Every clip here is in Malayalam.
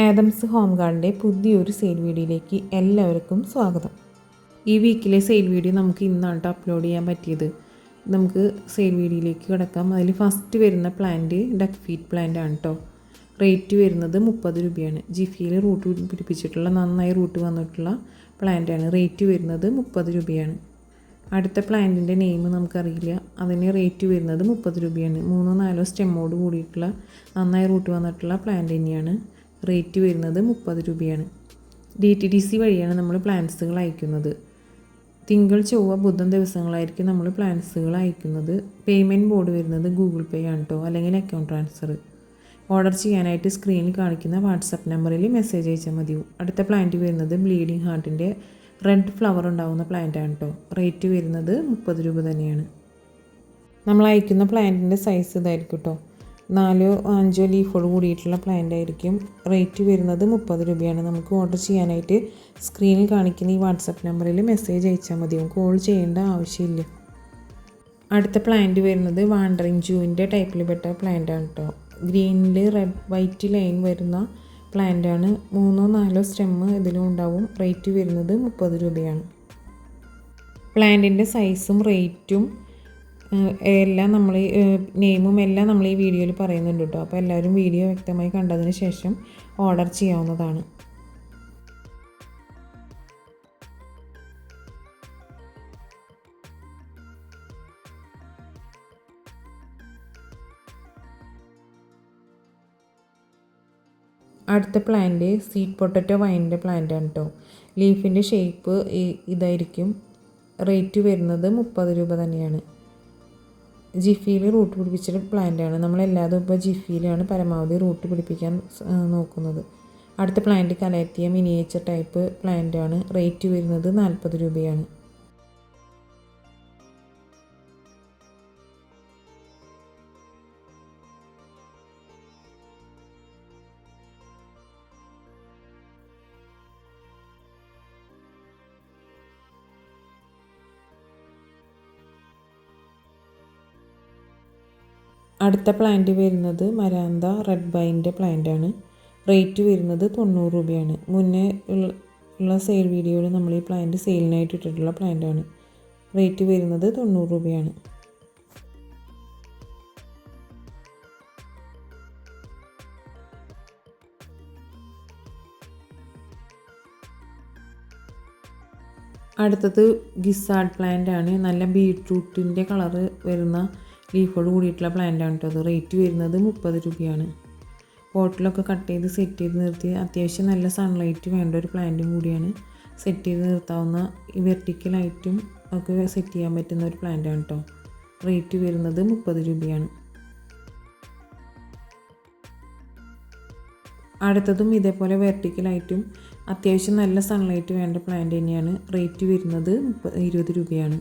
ആദംസ് ഹോം ഗാർഡിന്റെ പുതിയൊരു സെയിൽ വീഡിയോയിലേക്ക് എല്ലാവർക്കും സ്വാഗതം. ഈ വീക്കിലെ സെയിൽ വീഡിയോ നമുക്ക് ഇന്നാണ് അപ്ലോഡ് ചെയ്യാൻ പറ്റിയത്. നമുക്ക് സെയിൽ വീഡിയോയിലേക്ക് കിടക്കാം. അതിൽ ഫസ്റ്റ് വരുന്ന പ്ലാന്റ് ഡക്ക് ഫീറ്റ് പ്ലാന്റ് ആണ് കേട്ടോ റേറ്റ് വരുന്നത് മുപ്പത് രൂപയാണ്. ജിഫിയിൽ റൂട്ട് പിടിപ്പിച്ചിട്ടുള്ള നന്നായി റൂട്ട് വന്നിട്ടുള്ള പ്ലാന്റ് ആണ്. റേറ്റ് വരുന്നത് മുപ്പത് രൂപയാണ്. അടുത്ത പ്ലാന്റിന്റെ നെയിം നമുക്കറിയില്ല. അതിന് റേറ്റ് വരുന്നത് മുപ്പത് രൂപയാണ്. മൂന്നോ നാലോ സ്റ്റെമ്മോട് കൂടിയിട്ടുള്ള നന്നായി റൂട്ട് വന്നിട്ടുള്ള പ്ലാന്റ് തന്നെയാണ്. റേറ്റ് വരുന്നത് മുപ്പത് രൂപയാണ്. ഡി ടി ഡി സി വഴിയാണ് നമ്മൾ പ്ലാൻസുകൾ അയക്കുന്നത്. തിങ്കൾ ചൊവ്വ ബുധൻ ദിവസങ്ങളായിരിക്കും നമ്മൾ പ്ലാൻസുകൾ അയക്കുന്നത്. പേയ്മെന്റ് ബോർഡ് വരുന്നത് ഗൂഗിൾ പേ ആണ് കേട്ടോ അല്ലെങ്കിൽ അക്കൗണ്ട് ട്രാൻസ്ഫർ ഓർഡർ ചെയ്യാനായിട്ട് സ്ക്രീനിൽ കാണിക്കുന്ന വാട്സപ്പ് നമ്പറിൽ മെസ്സേജ് അയച്ചാൽ മതിയോ അടുത്ത പ്ലാന്റ് വരുന്നത് ബ്ലീഡിങ് ഹാർട്ടിന്റെ റെഡ് ഫ്ലവർ ഉണ്ടാകുന്ന പ്ലാന്റ് ആണ് കേട്ടോ റേറ്റ് വരുന്നത് മുപ്പത് രൂപ തന്നെയാണ്. നമ്മൾ അയക്കുന്ന പ്ലാന്റിന്റെ സൈസ് ഇതായിരിക്കും കേട്ടോ നാലോ അഞ്ചോ ലീഫോട് കൂടിയിട്ടുള്ള പ്ലാന്റ് ആയിരിക്കും. റേറ്റ് വരുന്നത് മുപ്പത് രൂപയാണ്. നമുക്ക് ഓർഡർ ചെയ്യാനായിട്ട് സ്ക്രീനിൽ കാണിക്കുന്ന ഈ വാട്സപ്പ് നമ്പറിൽ മെസ്സേജ് അയച്ചാൽ മതി. കോൾ ചെയ്യേണ്ട ആവശ്യമില്ല. അടുത്ത പ്ലാന്റ് വരുന്നത് വാണ്ടറിങ് ജൂവിന്റെ ടൈപ്പിൽ പെട്ട പ്ലാന്റ് ആണ് കേട്ടോ ഗ്രീനിൽ റെഡ് വൈറ്റ് ലൈൻ വരുന്ന പ്ലാന്റ് ആണ്. മൂന്നോ നാലോ സ്റ്റെമ്മ് ഇതിലും ഉണ്ടാവും. റേറ്റ് വരുന്നത് മുപ്പത് രൂപയാണ്. പ്ലാന്റിന്റെ സൈസും റേറ്റും എല്ലാം നമ്മൾ നെയിമും എല്ലാം നമ്മൾ ഈ വീഡിയോയിൽ പറയുന്നുണ്ട് കേട്ടോ. അപ്പോൾ എല്ലാവരും വീഡിയോ വ്യക്തമായി കണ്ടതിന് ശേഷം ഓർഡർ ചെയ്യാവുന്നതാണ്. അടുത്ത പ്ലാന്റ് സീറ്റ് പൊട്ടറ്റോ വൈനിന്റെ പ്ലാന്റ് ആണ് കേട്ടോ. ലീഫിന്റെ ഷേപ്പ് ഇതായിരിക്കും. റേറ്റ് വരുന്നത് മുപ്പത് രൂപ തന്നെയാണ്. ജിഫിയിൽ റൂട്ട് പിടിപ്പിച്ചിട്ട് പ്ലാന്റാണ്. നമ്മളെല്ലാതും ഇപ്പോൾ ജിഫിയിലാണ് പരമാവധി റൂട്ട് പിടിപ്പിക്കാൻ നോക്കുന്നത്. അടുത്ത plant calathea miniature type plant ആണ് റേറ്റ് വരുന്നത് നാൽപ്പത് രൂപയാണ്. അടുത്ത പ്ലാന്റ് വരുന്നത് മരാന്ത റെഡ് ബൈന്റെ ആണ്. റേറ്റ് വരുന്നത് തൊണ്ണൂറ് രൂപയാണ്. മുന്നേ ഉള്ള സെയിൽ വീഡിയോയിൽ നമ്മൾ ഈ പ്ലാന്റ് സെയിലിനായിട്ട് ഇട്ടിട്ടുള്ള ആണ്. റേറ്റ് വരുന്നത് തൊണ്ണൂറ് രൂപയാണ്. അടുത്തത് ഗിസാഡ് പ്ലാന്റ് ആണ്. നല്ല ബീട്രൂട്ടിന്റെ കളറ് വരുന്ന ലീഫോട് കൂടിയിട്ടുള്ള പ്ലാന്റാണ് കേട്ടോ അത് റേറ്റ് വരുന്നത് മുപ്പത് രൂപയാണ്. പോട്ടിലൊക്കെ കട്ട് ചെയ്ത് സെറ്റ് ചെയ്ത് നിർത്തി. അത്യാവശ്യം നല്ല സൺലൈറ്റ് വേണ്ട ഒരു പ്ലാന്റും കൂടിയാണ്. സെറ്റ് ചെയ്ത് നിർത്താവുന്ന ഈ വെർട്ടിക്കൽ വെർട്ടിക്കലായിട്ടും ഒക്കെ സെറ്റ് ചെയ്യാൻ പറ്റുന്ന ഒരു പ്ലാന്റാണ് കേട്ടോ റേറ്റ് വരുന്നത് മുപ്പത് രൂപയാണ്. അടുത്തതും ഇതേപോലെ വെർട്ടിക്കൽ വെർട്ടിക്കലായിട്ടും അത്യാവശ്യം നല്ല സൺലൈറ്റ് വേണ്ട പ്ലാന്റ് തന്നെയാണ്. റേറ്റ് വരുന്നത് ഇരുപത് രൂപയാണ്.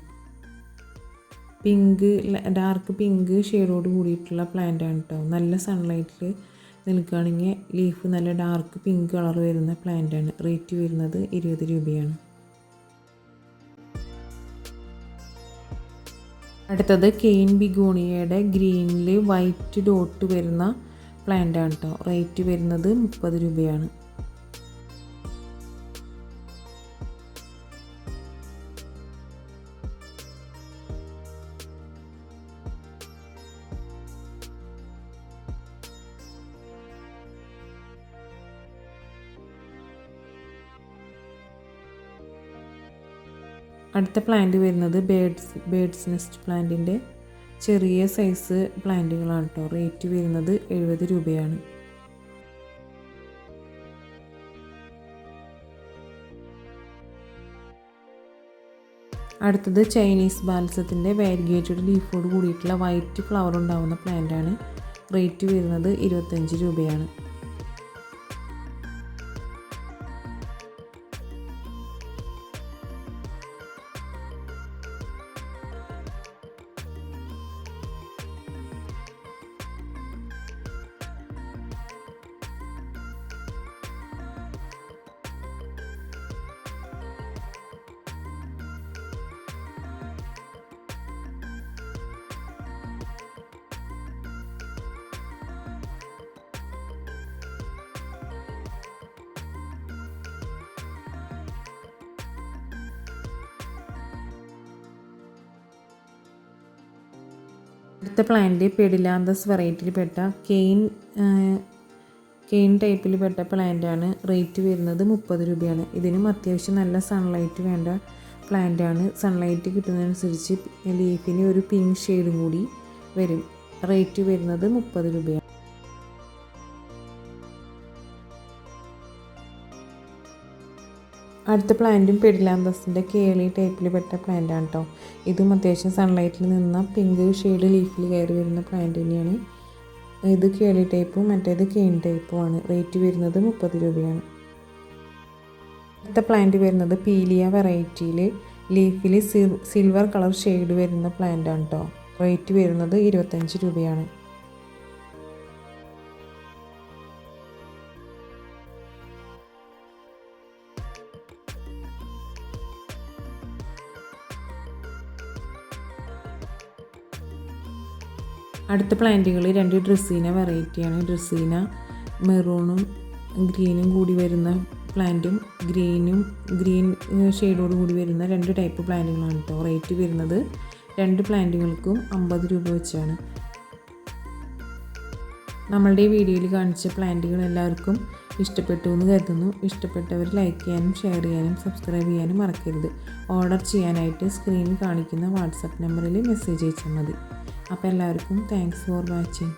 പിങ്ക് ഡാർക്ക് പിങ്ക് ഷെയ്ഡോട് കൂടിയിട്ടുള്ള പ്ലാന്റ് ആണ് കേട്ടോ നല്ല സൺലൈറ്റിൽ നിൽക്കുകയാണെങ്കിൽ ലീഫ് നല്ല ഡാർക്ക് പിങ്ക് കളർ വരുന്ന പ്ലാന്റ് ആണ്. റേറ്റ് വരുന്നത് ഇരുപത് രൂപയാണ്. അടുത്തത് കെയിൻ ബിഗോണിയയുടെ ഗ്രീനിൽ വൈറ്റ് ഡോട്ട് വരുന്ന പ്ലാന്റ് ആണ് കേട്ടോ റേറ്റ് വരുന്നത് മുപ്പത് രൂപയാണ്. അടുത്ത പ്ലാന്റ് വരുന്നത് ബേഡ്സ് ബേഡ്സ് നെസ്റ്റ് പ്ലാന്റിന്റെ ചെറിയ സൈസ് പ്ലാന്റുകളാണ് കേട്ടോ റേറ്റ് വരുന്നത് എഴുപത് രൂപയാണ്. അടുത്തത് ചൈനീസ് ബാൽസത്തിന്റെ വാരിഗേറ്റഡ് ലീഫോട് കൂടിയിട്ടുള്ള വൈറ്റ് ഫ്ലവർ ഉണ്ടാകുന്ന പ്ലാന്റാണ് റേറ്റ് വരുന്നത് ഇരുപത്തഞ്ച് രൂപയാണ്. അടുത്ത പ്ലാന്റ് പെഡിലാന്തസ് വെറൈറ്റിയിൽ പെട്ട കെയിൻ കെയിൻ ടൈപ്പിൽ പെട്ട പ്ലാന്റാണ് റേറ്റ് വരുന്നത് മുപ്പത് രൂപയാണ്. ഇതിനും അത്യാവശ്യം നല്ല സൺലൈറ്റ് വേണ്ട പ്ലാന്റാണ് സൺലൈറ്റ് കിട്ടുന്നതനുസരിച്ച് ലീഫിന് ഒരു പിങ്ക് ഷെയ്ഡും കൂടി വരും. റേറ്റ് വരുന്നത് മുപ്പത് രൂപയാണ്. അടുത്ത പ്ലാന്റും പെരിലാന്തസിന്റെ കേളി ടൈപ്പിൽ പെട്ട പ്ലാന്റാണ് കേട്ടോ ഇതും അത്യാവശ്യം സൺലൈറ്റിൽ നിന്ന പിങ്ക് ഷെയ്ഡ് ലീഫിൽ കയറി വരുന്ന പ്ലാന്റ് തന്നെയാണ്. ഇത് കേളി ടൈപ്പും മറ്റേത് കെയിൻ ടൈപ്പുമാണ് റേറ്റ് വരുന്നത് മുപ്പത് രൂപയാണ്. അടുത്ത പ്ലാന്റ് വരുന്നത് പീലിയ വെറൈറ്റിയിൽ ലീഫിൽ സിൽവർ കളർ ഷെയ്ഡ് വരുന്ന പ്ലാന്റ് ആണ് കേട്ടോ റേറ്റ് വരുന്നത് ഇരുപത്തഞ്ച് രൂപയാണ്. അടുത്ത പ്ലാന്റുകൾ രണ്ട് ഡ്രസ്സീന വെറൈറ്റിയാണ്. ഡ്രസ്സീന മെറൂണും ഗ്രീനും കൂടി വരുന്ന പ്ലാന്റും ഗ്രീനും ഗ്രീൻ ഷെയ്ഡോട് കൂടി വരുന്ന രണ്ട് ടൈപ്പ് പ്ലാന്റുകളാണ് കേട്ടോ റേറ്റ് വരുന്നത്. രണ്ട് പ്ലാന്റുകൾക്കും അമ്പത് രൂപ വെച്ചാണ്. നമ്മളുടെ ഈ വീഡിയോയിൽ കാണിച്ച പ്ലാന്റുകൾ എല്ലാവർക്കും ഇഷ്ടപ്പെട്ടു എന്ന് കരുതുന്നു. ഇഷ്ടപ്പെട്ടവർ ലൈക്ക് ചെയ്യാനും ഷെയർ ചെയ്യാനും സബ്സ്ക്രൈബ് ചെയ്യാനും മറക്കരുത്. ഓർഡർ ചെയ്യാനായിട്ട് സ്ക്രീനിൽ കാണിക്കുന്ന വാട്സപ്പ് നമ്പറിൽ മെസ്സേജ് അയച്ചാൽ മതി. അപ്പോൾ എല്ലാവർക്കും താങ്ക്സ് ഫോർ വാച്ചിങ്